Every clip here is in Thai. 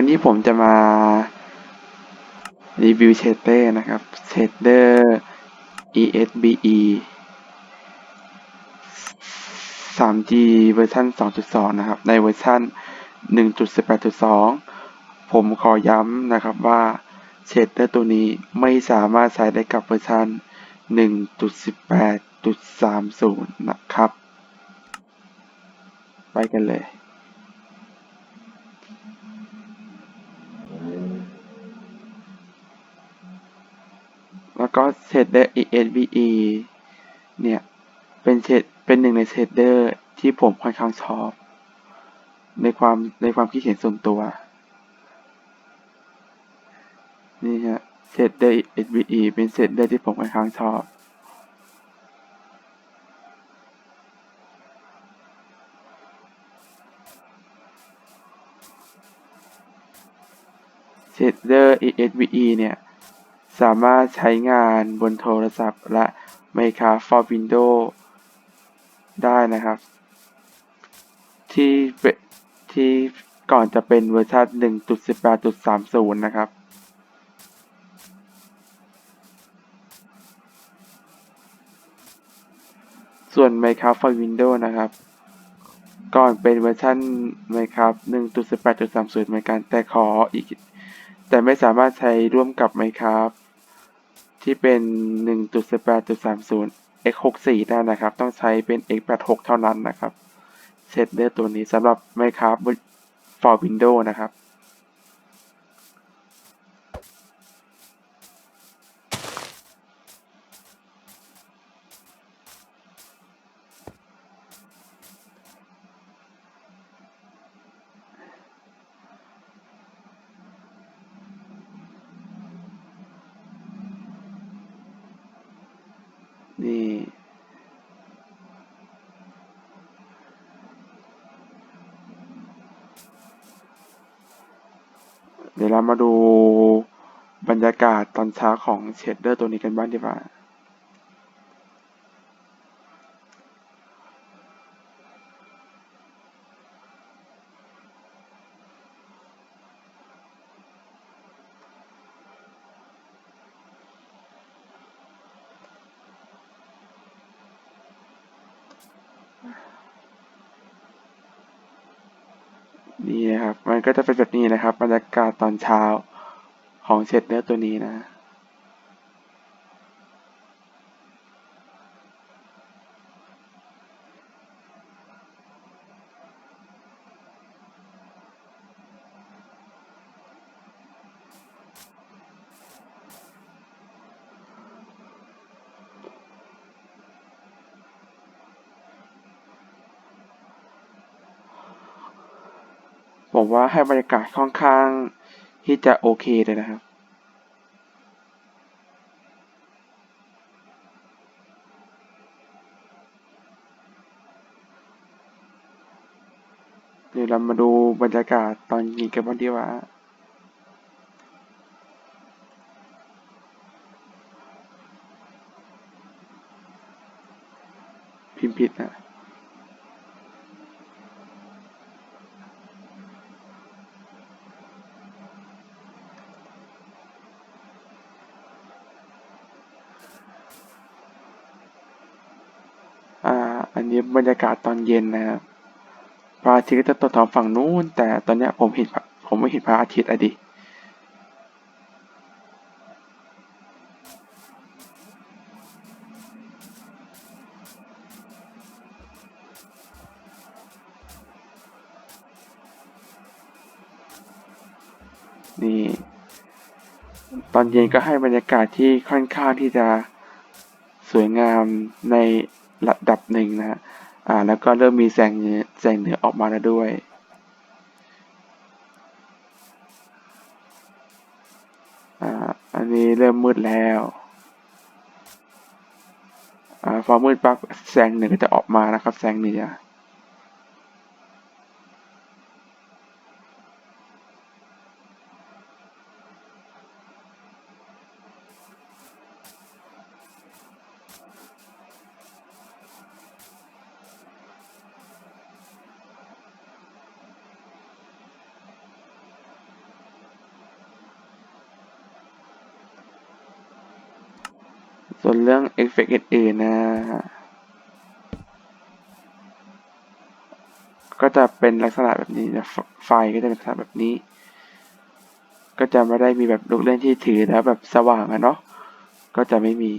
วันนี้ผมจะมารีวิวเชดเดอร์นะครับเชดเดอร์ ESBE 3G เวอร์ชัน2.2 นะครับ ในเวอร์ชัน1.18.2 ผมขอย้ำนะครับว่าเชดเดอร์ตัวนี้ไม่สามารถใช้ได้กับเวอร์ชัน1.18.30 นะครับ ไปกันเลย แล้วก็เชดเดอร์ ESBE เนี่ยเป็นเชดเป็นหนึ่งในเชดเดอร์ที่ผมค่อนข้างชอบ ในความในความคิดเห็นส่วนตัวนี่ฮะเชดเดอร์ ESBE เป็นเชดเดอร์ที่ผมค่อนข้างชอบเชดเดอร์ ESBE เนี่ย สามารถใช้งานบนโทรศัพท์และ Minecraft for Windows ได้นะครับ ที่ที่ก่อนจะเป็นเวอร์ชัน1.18.30 นะครับ ส่วน Minecraft for Windows นะครับ ก่อนเป็นเวอร์ชัน Minecraft 1.18.30 เหมือนกันแต่ขออีก แต่ไม่สามารถใช้ร่วมกับ Minecraft ที่เป็น 1.18.30 x64 ได้นะครับ ต้องใช้เป็น x86 เท่านั้นนะครับ เซตเดอร์ตัวนี้สำหรับ Minecraft for Windows นะครับ นี่ เดี๋ยวเรามาดูบรรยากาศตอนเช้าของเชดเดอร์ตัวนี้กันบ้างดีกว่า นี่นะครับ มันก็จะเป็นแบบนี้นะครับบรรยากาศตอนเช้าของเชดเนื้อตัวนี้นะ ผมว่าให้บรรยากาศค่อนข้างที่จะโอเคเลยนะครับ เดี๋ยวเรามาดูบรรยากาศตอนยิงกันบ้างดีกว่าพิมพ์ผิดนะ อันนี้บรรยากาศตอนเย็นนะครับพระอาทิตย์จะตกทางฝั่งนู้น แต่ตอนเนี้ยผมเห็นผมไม่เห็นพระอาทิตย์อะดินี่ตอนเย็นก็ให้บรรยากาศที่ค่อนข้างที่จะสวยงามใน ระดับหนึ่งนะฮะอ่าแล้วก็เริ่มมีแสงเงือแสงเหนือออกมาแล้วด้วยอ่าอันนี้เริ่มมืดแล้วอ่าพอมืดปั๊บแสงเหนือจะออกมานะครับ แสงเหนือ ส่วนเรื่องเอฟเฟกต์อื่นๆนะ ก็จะเป็นลักษณะแบบนี้นะไฟก็จะเป็นลักษณะแบบนี้ ก็จะไม่ได้มีแบบลูกเล่นที่ถือแล้วแบบสว่างอะเนาะก็จะไม่มี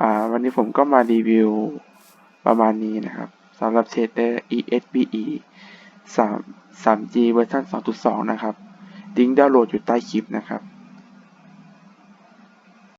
อ่าวันนี้ผมก็มารีวิวประมาณนี้นะครับ สำหรับเชดเดอร์ ESBE 3 3G เวอร์ชัน2.2 นะครับ ลิงก์ดาวน์โหลดอยู่ใต้คลิปนะครับ